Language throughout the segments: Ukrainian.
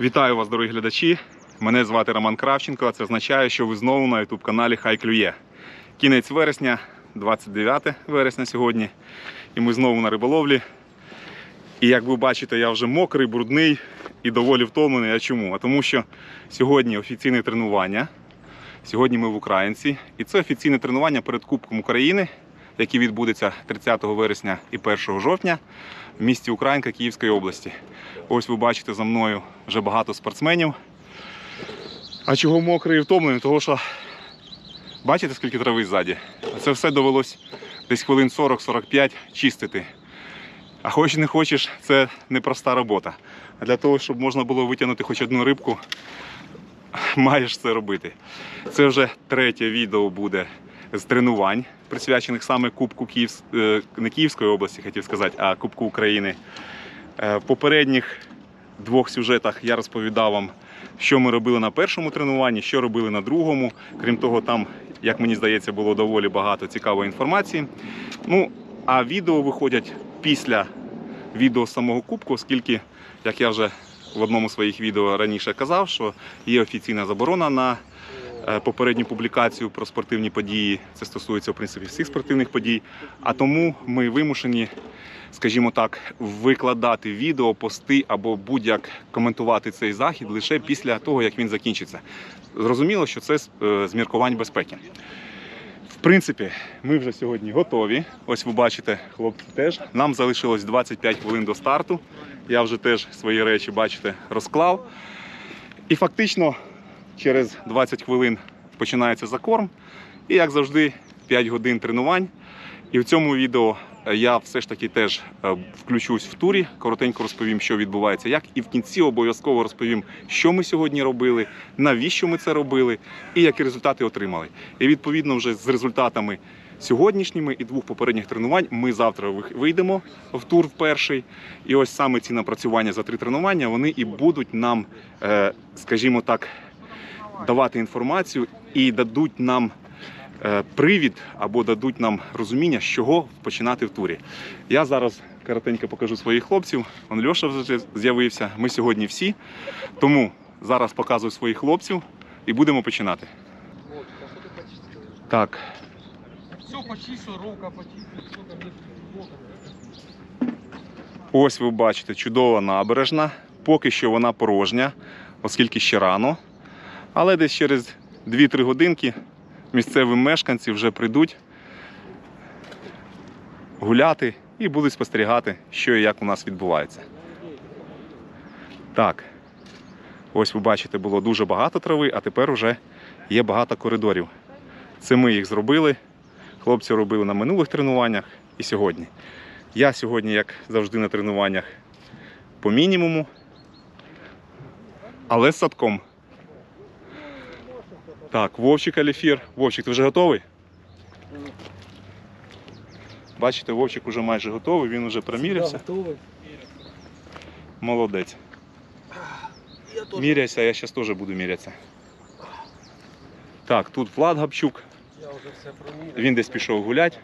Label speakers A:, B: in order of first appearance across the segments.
A: Вітаю вас, дорогі глядачі. Мене звати Роман Кравченко. а Це означає, що ви знову на youtube каналі Хай клює. Кінець вересня, 29 вересня сьогодні. І ми знову на риболовлі. І як ви бачите, я вже мокрий, брудний і доволі втомлений. А чому? А тому що сьогодні офіційне тренування. Сьогодні ми в Українці. І це офіційне тренування перед Кубком України, який відбудеться 30 вересня і 1 жовтня в місті Українка Київської області. Ось ви бачите за мною вже багато спортсменів. А чого мокрий і втомлений? Того що бачите, скільки трави ззаді? Це все довелось десь хвилин 40-45 чистити. А хочеш не хочеш, це непроста робота. А для того, щоб можна було витягнути хоч одну рибку, маєш це робити. Це вже третє відео буде з тренувань, присвячених саме Кубку Київ... е, не Київської області, хотів сказати, а Кубку України. Е, В попередніх двох сюжетах я розповідав вам, що ми робили на першому тренуванні, що робили на другому. Крім того, там, як мені здається, було доволі багато цікавої інформації. Ну, а відео виходять після відео самого кубку, оскільки, як я вже в одному з своїх відео раніше казав, що є офіційна заборона на попередню публікацію про спортивні події. Це стосується в принципі всіх спортивних подій. А тому ми вимушені, скажімо так, викладати відео, пости або будь-як коментувати цей захід лише після того, як він закінчиться. Зрозуміло, що це е, з міркувань безпеки. В принципі, ми вже сьогодні готові. Ось ви бачите, хлопці теж. Нам залишилось 25 хвилин до старту. Я вже теж свої речі, бачите, розклав. І фактично через 20 хвилин починається закорм. І як завжди, 5 годин тренувань. І в цьому відео е, я все ж таки теж е, включусь в турі, коротенько розповім, що відбувається, як, і в кінці обов'язково розповім, що ми сьогодні робили, навіщо ми це робили і які результати отримали. І відповідно вже з результатами сьогоднішніми і двох попередніх тренувань ми завтра вийдемо в тур в перший. І ось саме ці напрацювання за три тренування вони і будуть нам, е, скажімо так, давати інформацію і дадуть нам е, привід або дадуть нам розуміння, з чого починати в турі. Я зараз коротенько покажу своїх хлопців. Он Льоша вже з'явився. Ми сьогодні всі. Тому зараз показую своїх хлопців і будемо починати. Так,
B: Все там нет блока.
A: ось ви бачите, чудова набережна. Поки що вона порожня, оскільки ще рано. Але десь через 2-3 годинки місцеві мешканці вже прийдуть гуляти і будуть спостерігати, що і як у нас відбувається. Так, ось ви бачите, було дуже багато трави, а тепер вже є багато коридорів. Це ми їх зробили. Хлопці робили на минулих тренуваннях і сьогодні. Я сьогодні, як завжди, на тренуваннях по мінімуму, але з садком. Так, Вовчик Аліфір. Вовчик, ти вже готовий? Бачите, Вовчик вже майже готовий, він вже промірявся.
B: готовый.
A: Молодець.
B: Я тоже.
A: Міряйся, я зараз теж буду мірятися. Так, тут Влад Гапчук,
B: Я уже все промерил.
A: він десь пішов гуляти.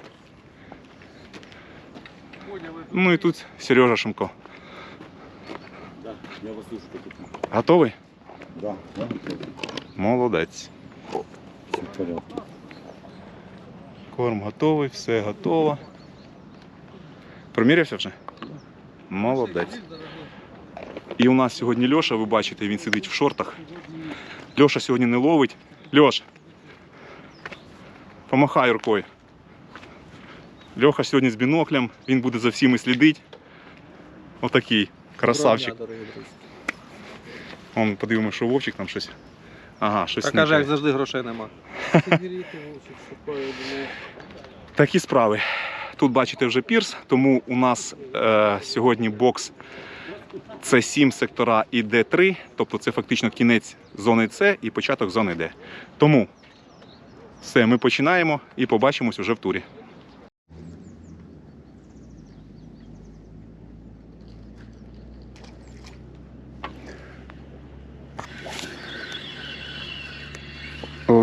B: Понял, это
A: Ну і тут Сережа Шимко.
C: Да, я вас слышу, как это.
A: Готовий?
C: Да, да,
A: Молодець. Корм готовий, все готово. Промірявся вже? Молодець. І у нас сьогодні Льоша, ви бачите, він сидить в шортах. Льоша сьогодні не ловить. Льош, помахай рукою. Льоха сьогодні з біноклем, він буде за всіми слідити. Отакий красавчик.
B: Доброго дня, дорогі друзі.
A: Он подивимося, що Вовчик там щось. Ага, щось.
B: Та каже, як завжди грошей нема.
A: Такі справи. Тут бачите вже пірс, тому у нас е, сьогодні бокс це 7 сектора і Д3, тобто це фактично кінець зони С і початок зони Д. Тому все, ми починаємо і побачимось уже в турі.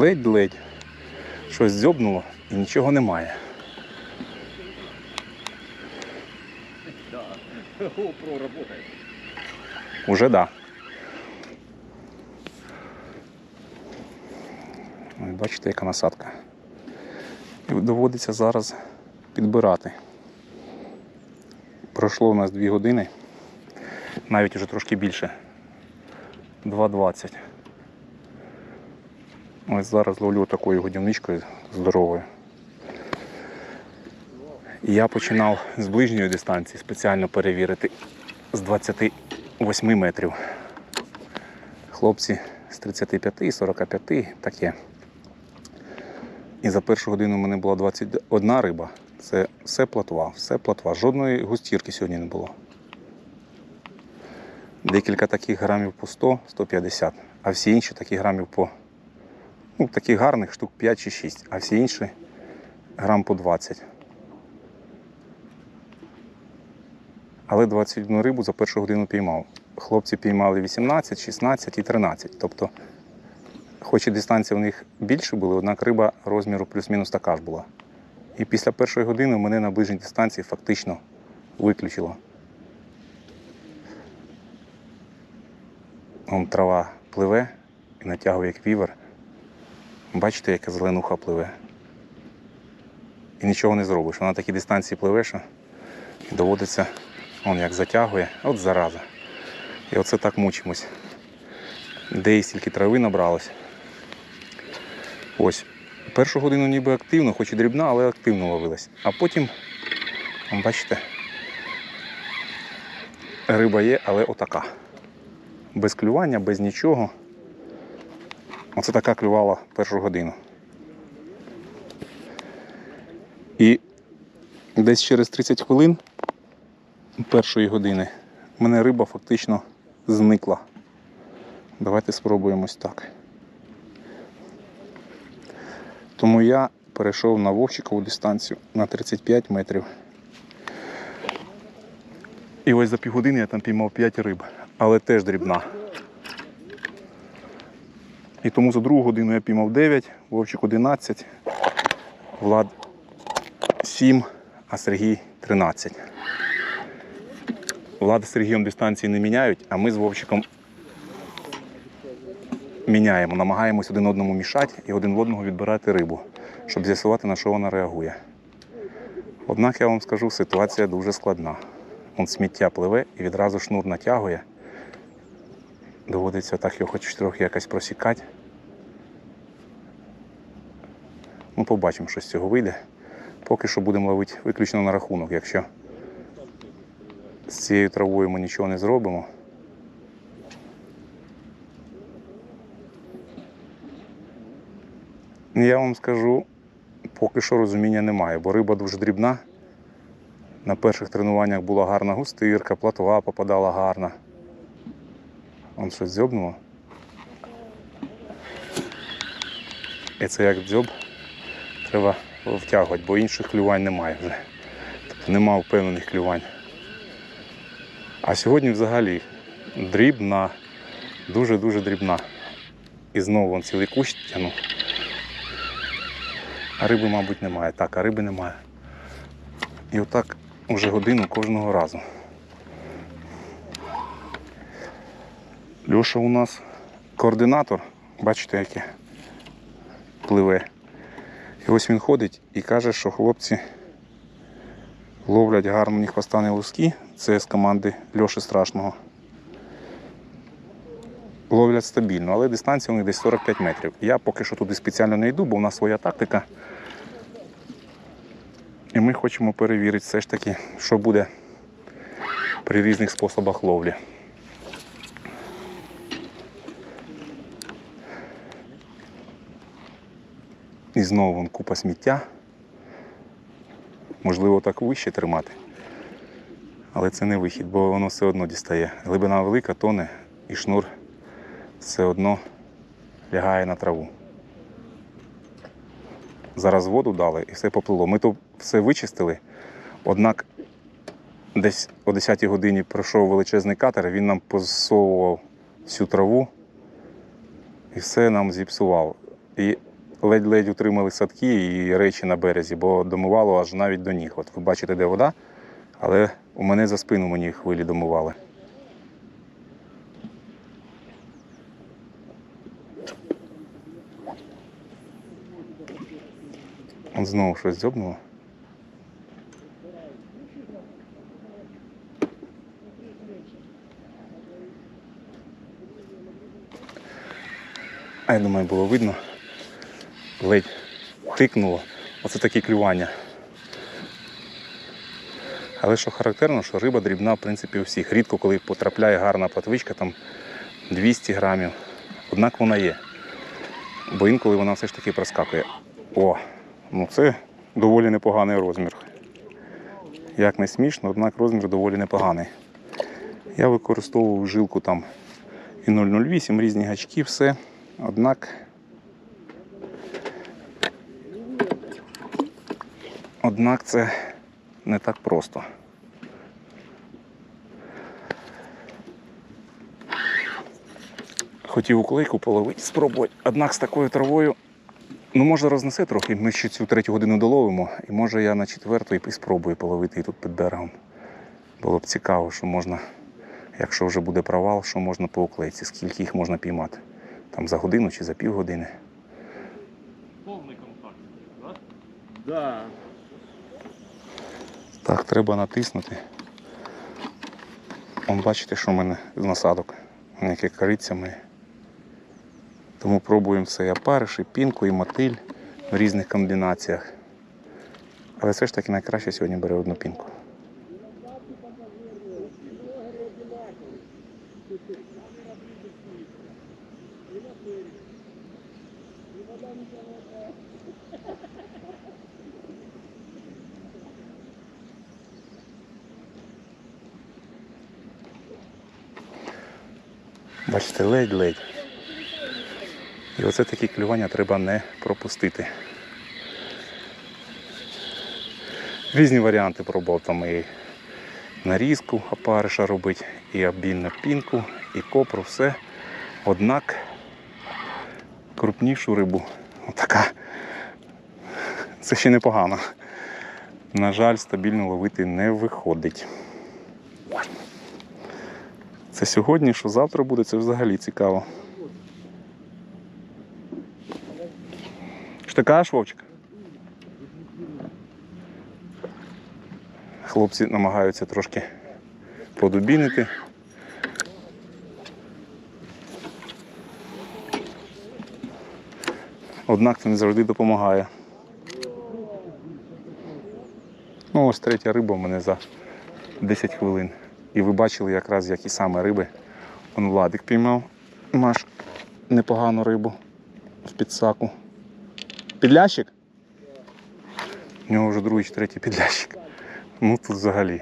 A: ледь-ледь щось дзьобнуло і нічого немає. Уже да. Ось Бачите, яка насадка. І доводиться зараз підбирати. Пройшло у нас дві години, навіть уже трошки більше. 2.20. Ось зараз ловлю такою годівничкою здоровою. І я починав з ближньої дистанції спеціально перевірити з 28 метрів. Хлопці з 35 і 45 таке. І за першу годину в мене була 21 риба. Це все плотва, все плотва. Жодної густірки сьогодні не було. Декілька таких грамів по 100-150, а всі інші такі грамів по ну, таких гарних штук 5 чи 6, а всі інші грам по 20. Але 21 рибу за першу годину піймав. Хлопці піймали 18, 16 і 13. Тобто, хоч і дистанція у них більше були, однак риба розміру плюс-мінус така ж була. І після першої години мене на ближній дистанції фактично виключило. Вон трава пливе і натягує як вівер. Бачите, яка зеленуха пливе. І нічого не зробиш. Вона на такій дистанції пливе, що доводиться, он як затягує, от зараза. І оце так мучимось. Де і стільки трави набралось. Ось. Першу годину ніби активно, хоч і дрібна, але активно ловилась. А потім, бачите, риба є, але отака. Без клювання, без нічого. Оце така клювала першу годину. І десь через 30 хвилин першої години в мене риба фактично зникла. Давайте спробуємо ось так. Тому я перейшов на вовчикову дистанцію на 35 метрів. І ось за півгодини я там піймав 5 риб, але теж дрібна. І тому за другу годину я піймав 9, Вовчик 11, Влад 7, а Сергій 13. Влад з Сергієм дистанції не міняють, а ми з Вовчиком міняємо, намагаємось один одному мішати і один в одного відбирати рибу, щоб з'ясувати, на що вона реагує. Однак я вам скажу, ситуація дуже складна. Он сміття пливе і відразу шнур натягує. Доводиться так його хоч трохи якось просікати. Ну, побачимо, що з цього вийде. Поки що будемо ловити виключно на рахунок. Якщо з цією травою ми нічого не зробимо. Я вам скажу, поки що розуміння немає, бо риба дуже дрібна. На перших тренуваннях була гарна густирка, платова попадала гарна. Он щось дзьобнуло. І це як дзьоб треба втягувати, бо інших клювань немає вже. Тобто нема впевнених клювань. А сьогодні взагалі дрібна, дуже-дуже дрібна. І знову вон цілий кущ тягнув. А риби, мабуть, немає. Так, а риби немає. І отак уже годину кожного разу. Льоша у нас координатор, бачите, яке пливе. І ось він ходить і каже, що хлопці ловлять гарно, у них хвоста не луски. Це з команди Льоші Страшного. Ловлять стабільно, але дистанція у них десь 45 метрів. Я поки що туди спеціально не йду, бо в нас своя тактика. І ми хочемо перевірити все ж таки, що буде при різних способах ловлі. Знову вон купа сміття. Можливо, так вище тримати. Але це не вихід, бо воно все одно дістає. Глибина велика, тоне і шнур все одно лягає на траву. Зараз воду дали і все поплило. Ми то все вичистили, однак десь о 10-й годині пройшов величезний катер, він нам позсовував всю траву і все нам зіпсував. І ледь-ледь утримали садки і речі на березі, бо домивало аж навіть до ніг. От ви бачите, де вода, але у мене за спину мені хвилі домивали. От знову щось дзьобнуло. А я думаю, було видно. Ледь тикнуло. Оце такі клювання. Але що характерно, що риба дрібна, в принципі, у всіх. Рідко, коли потрапляє гарна платвичка, там 200 грамів. Однак вона є. Бо інколи вона все ж таки проскакує. О, ну це доволі непоганий розмір. Як не смішно, однак розмір доволі непоганий. Я використовував жилку там і 008, різні гачки, все. Однак. Однак це не так просто. Хотів уклейку половити, спробувати. Однак з такою травою, ну може рознесе трохи. Ми ще цю третю годину доловимо, і може я на четверту і спробую половити і тут під берегом. Було б цікаво, що можна, якщо вже буде провал, що можна по уклейці, скільки їх можна піймати. Там за годину чи за півгодини.
B: Повний контакт. Да?
C: Да.
A: Так, треба натиснути. Вон бачите, що в мене з насадок, яке моє. Тому пробуємо все і опариш, і пінку, і мотиль в різних комбінаціях. Але все ж таки найкраще сьогодні бере одну пінку. Бачите, ледь-ледь. І оце такі клювання треба не пропустити. Різні варіанти пробував там і нарізку опариша робити, і обільну пінку, і копру, все. Однак крупнішу рибу. Отака. Це ще непогано. На жаль, стабільно ловити не виходить. Це сьогодні, що завтра буде, це взагалі цікаво. Що ти кажеш, Вовчик? Хлопці намагаються трошки подубінити. Однак це не завжди допомагає. Ну, ось третя риба в мене за 10 хвилин. І ви бачили якраз, які саме риби. Он Владик піймав наш непогану рибу в підсаку. Підлящик? У нього вже другий чи третій підлящик. Ну тут взагалі.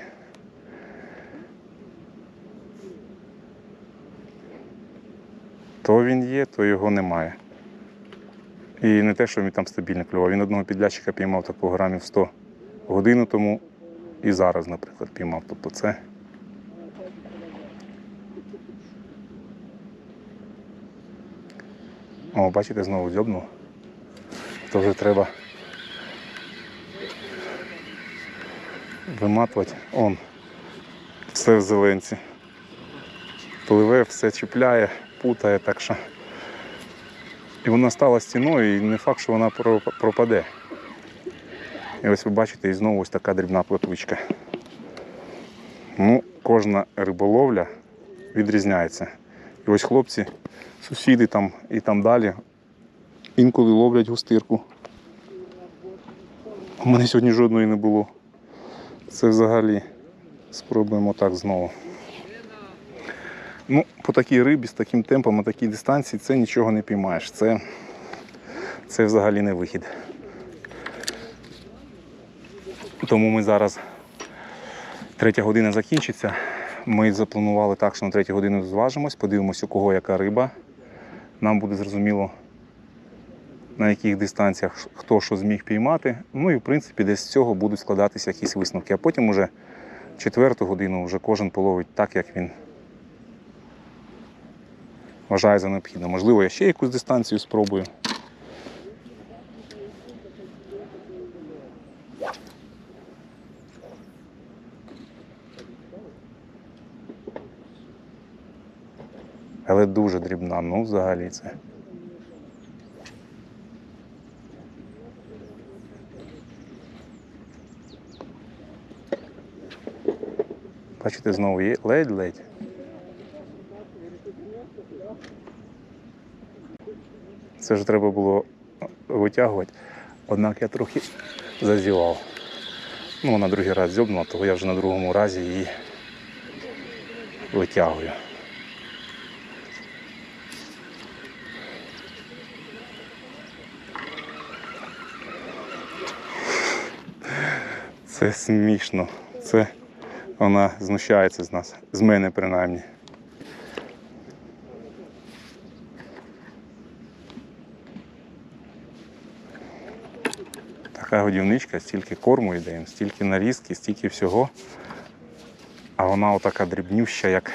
A: То він є, то його немає. І не те, що він там стабільно клював. Він одного підлящика піймав такого грамів 100 годину тому і зараз, наприклад, піймав. Тобто це. О, бачите, знову дзьобнув. То вже треба виматувати. Он. Все в зеленці. Пливе, все чіпляє, путає, так що. І вона стала стіною, і не факт, що вона пропаде. І ось ви бачите, і знову ось така дрібна плотвичка. Ну, кожна риболовля відрізняється. І ось хлопці, сусіди там і там далі інколи ловлять густирку. У мене сьогодні жодної не було. Це взагалі спробуємо так знову. Ну, по такій рибі, з таким темпом, на такій дистанції, це нічого не піймаєш. Це, це взагалі не вихід. Тому ми зараз третя година закінчиться. Ми запланували так, що на третю годину зважимось, подивимось, у кого яка риба. Нам буде зрозуміло, на яких дистанціях хто що зміг піймати. Ну і в принципі десь з цього будуть складатися якісь висновки. А потім уже четверту годину вже кожен половить так, як він вважає за необхідне. Можливо, я ще якусь дистанцію спробую. дуже дрібна, ну взагалі це. Бачите, знову є ледь-ледь. Це ж треба було витягувати, однак я трохи зазівав. Ну, на другий раз зібнула, того я вже на другому разі її витягую. Це смішно. Це вона знущається з нас, з мене принаймні. Така годівничка, стільки корму йде, стільки нарізки, стільки всього. А вона отака дрібнюща, як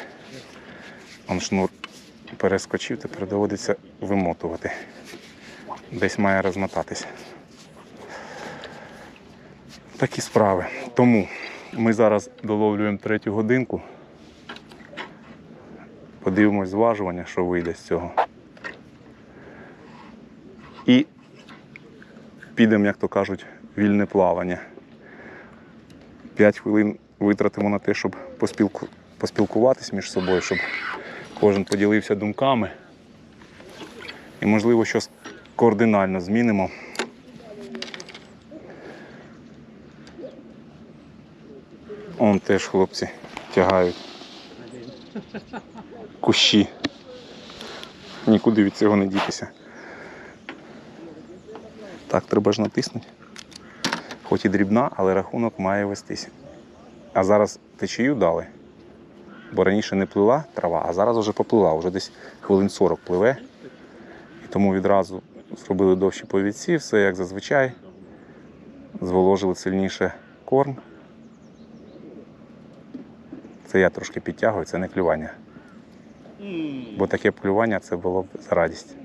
A: он шнур перескочив, тепер доводиться вимотувати. Десь має розмотатися. Такі справи. Тому ми зараз доловлюємо третю годинку. Подивимось зважування, що вийде з цього. І підемо, як то кажуть, вільне плавання. П'ять хвилин витратимо на те, щоб поспілку... поспілкуватись між собою, щоб кожен поділився думками. І, можливо, щось кардинально змінимо. Он теж хлопці тягають кущі. Нікуди від цього не дітися. Так, треба ж натиснути. Хоч і дрібна, але рахунок має вестися. А зараз течію дали. Бо раніше не плила трава, а зараз вже поплила, вже десь хвилин 40 пливе. І тому відразу зробили довші повідці, все як зазвичай. Зволожили сильніше корм. Це я трошки підтягую, це не клювання. Бо таке плювання це було б за радість.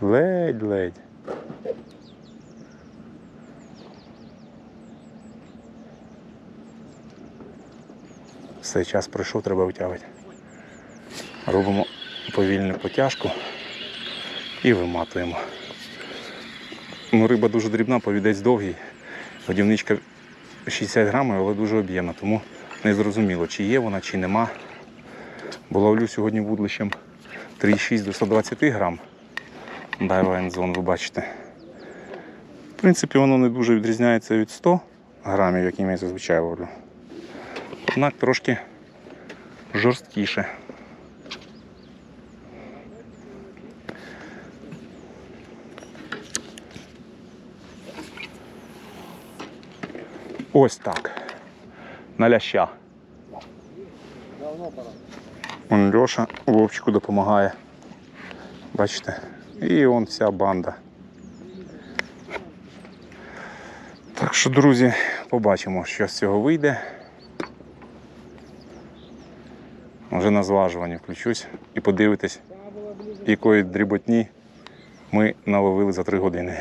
A: Ледь-ледь. Все, час пройшов, треба витягувати. Робимо повільну потяжку і виматуємо. Ну, риба дуже дрібна, повідець довгий. Годівничка 60 грамів, але дуже об'ємна, тому не зрозуміло, чи є вона, чи нема. Бо ловлю сьогодні вудлищем 3,6 до 120 грам. Дайва Enzone, ви бачите. В принципі, воно не дуже відрізняється від 100 грамів, якими я зазвичай ловлю. Однак трошки жорсткіше. Ось так. На ляща. Он Льоша Вовчику допомагає. Бачите? І он вся банда. Так що, друзі, побачимо, що з цього вийде. Вже на зважування включусь і подивитесь, якої дріботні ми наловили за три години.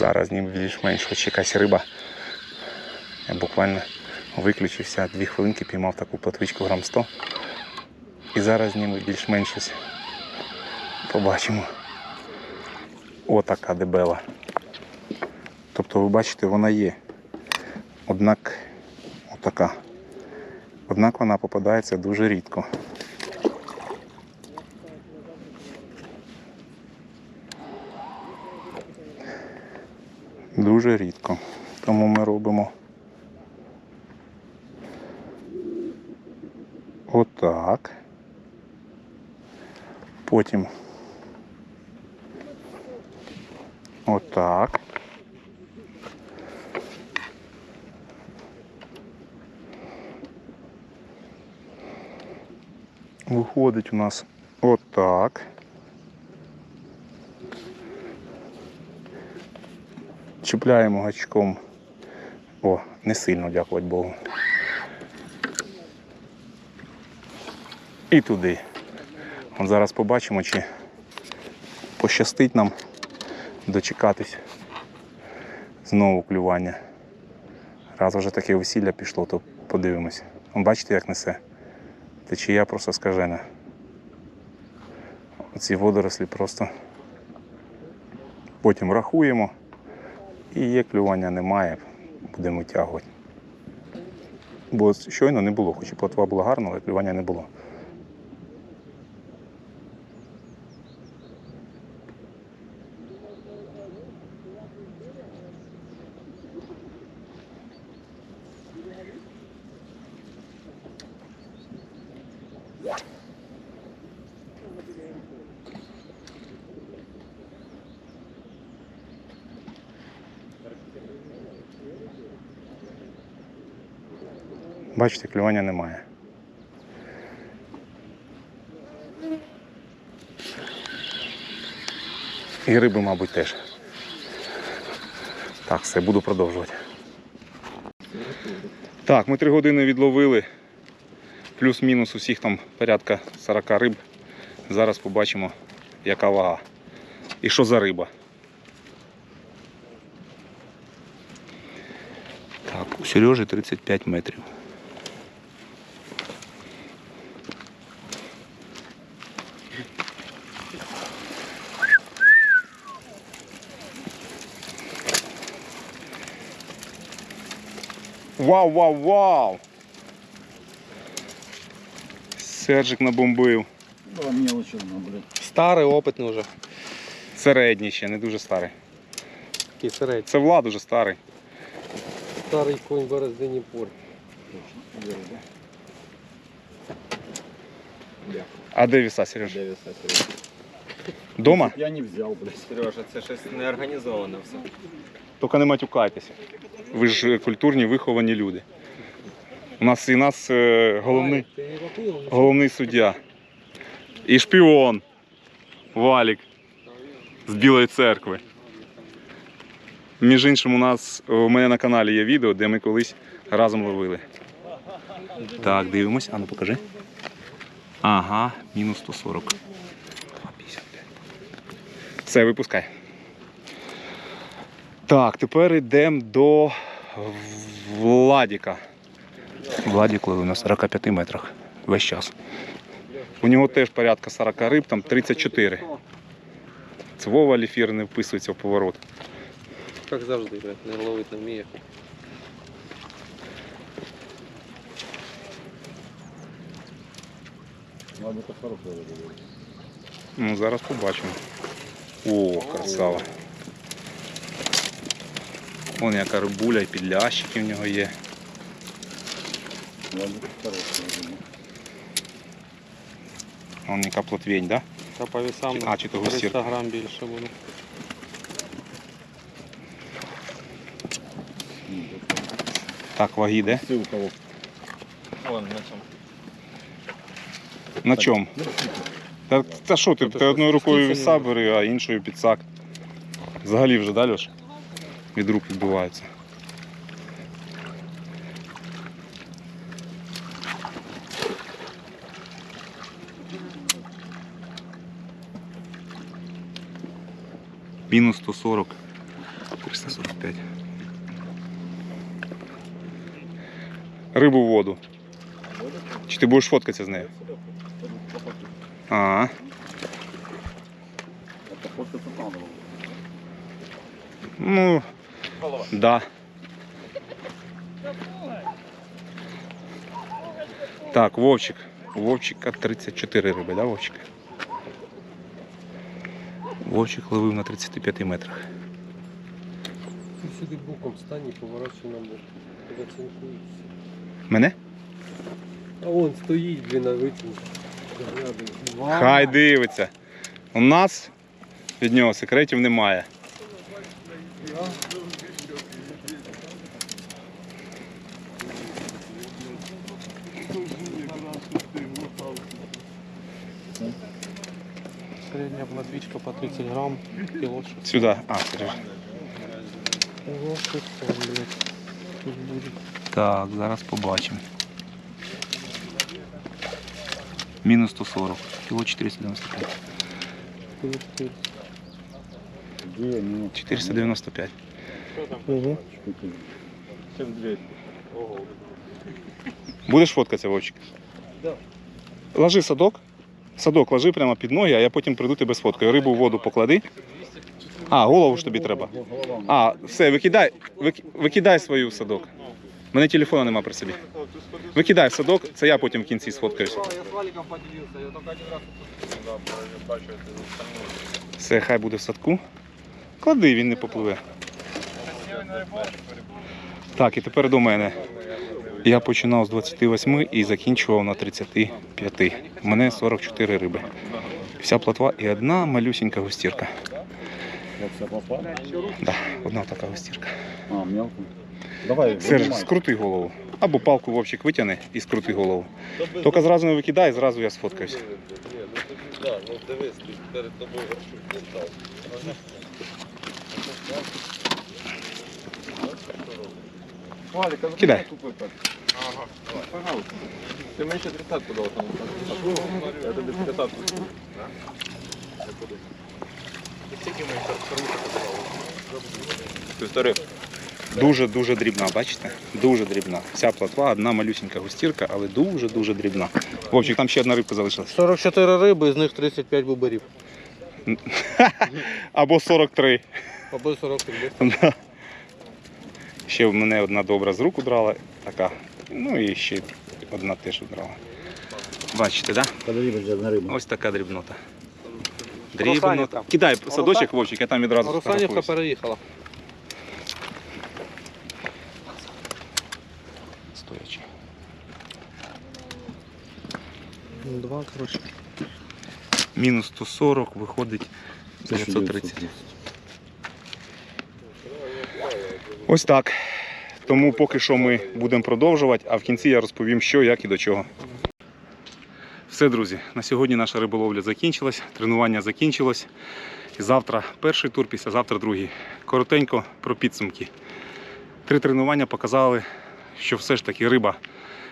A: Зараз ніби більш-менш хоч якась риба. Я буквально виключився дві хвилинки, піймав таку платвичку грам 100. І зараз ніби більш-менш щось побачимо. Отака дебела. Тобто ви бачите, вона є. Однак отака. Однак вона попадається дуже рідко. Дуже рідко. Тому ми робимо отак. Потім отак. Виходить у нас отак. Чіпляємо гачком. О, не сильно, дякувати Богу. І туди. От зараз побачимо, чи пощастить нам дочекатись знову клювання. Раз вже таке весілля пішло, то подивимось. Бачите, як несе? Течія просто скажена. Оці водорослі просто потім рахуємо. І є клювання немає, будемо витягувати. Бо щойно не було, хоч і плотва була гарна, але клювання не було. Бачите, клювання немає. І риби, мабуть, теж. Так, все, буду продовжувати. Так, ми три години відловили. Плюс-мінус усіх там порядка 40 риб. Зараз побачимо, яка вага. І що за риба. Так, у Сережі 35 метрів. Вау, вау, вау! Сержик набомбив.
C: Да, мелочь одна, блядь.
B: Старий, опитний вже.
A: Середній ще, не дуже старий.
B: Такий середній.
A: Це Влад уже старий.
B: Старий конь Берездині пор.
C: Точно. Вверх, да?
A: А де віса, Сереж?
C: Де веса, Сережа?
A: Дома?
C: Я не взял, блядь.
D: Сережа, це щось не організовано все.
A: Тільки не матюкайтеся. Ви ж е, культурні, виховані люди. У нас і нас е, головний, головний суддя. І шпіон. Валік з Білої церкви. Між іншим, у нас у мене на каналі є відео, де ми колись разом ловили. Так, дивимось. А ну покажи. Ага, мінус 140. 2,55. Все, випускай. Так, тепер йдемо до Владіка. Владік ловив на 45 метрах весь час. У нього теж порядка 40 риб, там 34. Це Вова Ліфір не вписується в поворот.
B: Як завжди, блядь, не ловить не вміє.
A: Ну, зараз побачимо. О, красава. Вон яка рибуля і підлящики в нього є.
C: Ладно, это хорошая рыба.
A: Вон яка плотвень, да?
B: Та по весам
A: А, чи то гусір.
B: 300 грам більше буде.
A: Так, ваги де?
C: Ты у кого?
D: Вон на чому.
A: На чому? Та, та що ти,
B: Та
A: ти одною
B: що,
A: рукою
B: скільки
A: віса
B: ні?
A: бери, а іншою підсак. Взагалі вже, да, Льош? Від рук відбивається. Мінус 140. 345. Рибу в воду. Чи ти будеш фоткатися з нею? А,
C: Это
A: ну, да. Так, Вовчик. Вовчика 34 риби, да, Вовчик? Вовчик ловив на 35 метрах.
B: Ти сюди боком стань і поворачуй на бок.
A: Мене?
B: А вон стоїть, блін, на витягнув.
A: Хай дивиться. У нас від нього секретів немає.
B: Середня платвичка по 30 грам, кіло що.
A: Сюди. А, Сереж.
B: Ого, що це, блядь. Тут буде.
A: Так, зараз побачимо. Мінус 140. Кіло 495.
B: Ух ти.
C: Где минут?
A: 495.
B: Ого.
C: Штуки.
D: Чим дві?
A: Будеш фоткатися, Вовчик?
B: Да.
A: Ложи садок. Садок ложи прямо під ноги, а я потім прийду тебе сфоткаю. Рибу в воду поклади. А, голову ж тобі треба. А, все, викидай, вики- викидай свою в садок. У мене телефону нема при собі. Викидай в садок, це я потім в кінці сфоткаюсь.
D: Я з валиком поділився, я тільки один раз. Да, бачу.
A: Все, хай буде в садку. Клади, він не попливе. Так, і тепер до мене. Я починав з 28 і закінчував на 35. У мене 44 риби. Вся плотва і одна малюсінька густірка. Да, одна така густірка.
C: А, мелко. Давай,
A: Серж, скрути голову. Або палку вовчик витягни і скрути голову. Тільки зразу не викидай, зразу я сфоткаюсь.
D: Дивись, перед тобою Валик, а
A: Кидай.
D: Ага. Пожалуйста. Ти мені ще тридцятку дав там. Я тобі тридцятку. Півтори.
A: Дуже-дуже дрібна, бачите? Дуже дрібна. Вся плотва, одна малюсінька густірка, але дуже-дуже дрібна. Вовчик, там ще одна рибка залишилась.
B: 44 риби, з них 35 бубарів.
A: Або 43.
B: Або 43.
A: Ще в мене одна добра з рук удрала, така. Ну і ще одна теж удрала. Бачите, так? Да? Ось така дрібнота. Дрібнота. Кидай садочок, Вовчик, я там відразу
B: Русанівка переїхала.
A: Стоячи.
B: Два, коротше.
A: Мінус 140 виходить 930. Ось так. Тому поки що ми будемо продовжувати, а в кінці я розповім, що, як і до чого. Все, друзі, на сьогодні наша риболовля закінчилась, тренування закінчилось. Завтра перший тур, післязавтра другий. Коротенько про підсумки. Три тренування показали, що все ж таки риба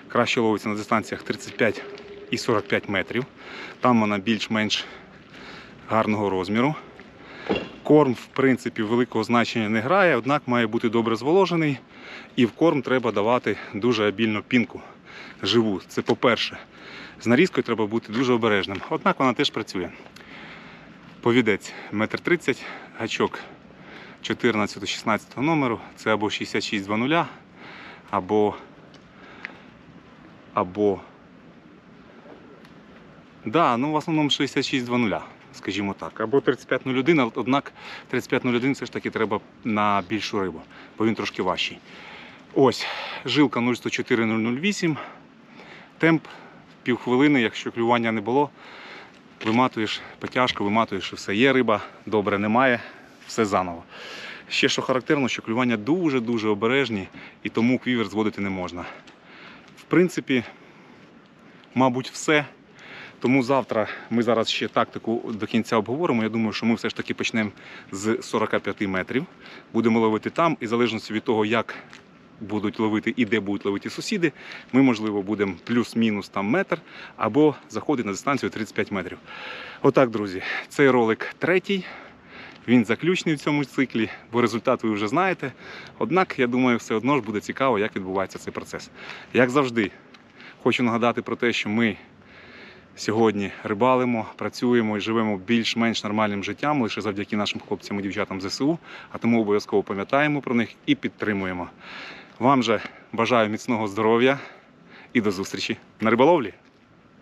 A: краще ловиться на дистанціях 35 і 45 метрів. Там вона більш-менш гарного розміру. Корм, в принципі, великого значення не грає, однак має бути добре зволожений. І в корм треба давати дуже обільну пінку живу. Це по-перше. З нарізкою треба бути дуже обережним. Однак вона теж працює. Повідець 1,30 м, гачок 14-16 номеру. Це або 6620, або. або. Да, ну в основному 6620 скажімо так. Або 3501, але однак 3501 все ж таки треба на більшу рибу, бо він трошки важчий. Ось, жилка 014008, темп півхвилини, якщо клювання не було, виматуєш потяжку, виматуєш і все. Є риба, добре, немає, все заново. Ще що характерно, що клювання дуже-дуже обережні і тому квівер зводити не можна. В принципі, мабуть, все. Тому завтра ми зараз ще тактику до кінця обговоримо. Я думаю, що ми все ж таки почнемо з 45 метрів. Будемо ловити там, і в залежності від того, як будуть ловити і де будуть ловити сусіди, ми, можливо, будемо плюс-мінус там метр або заходити на дистанцію 35 метрів. Отак, друзі, цей ролик третій. Він заключний в цьому циклі, бо результат ви вже знаєте. Однак, я думаю, все одно ж буде цікаво, як відбувається цей процес. Як завжди, хочу нагадати про те, що ми сьогодні рибалимо, працюємо і живемо більш-менш нормальним життям лише завдяки нашим хлопцям і дівчатам ЗСУ, а тому обов'язково пам'ятаємо про них і підтримуємо. Вам же бажаю міцного здоров'я і до зустрічі на риболовлі!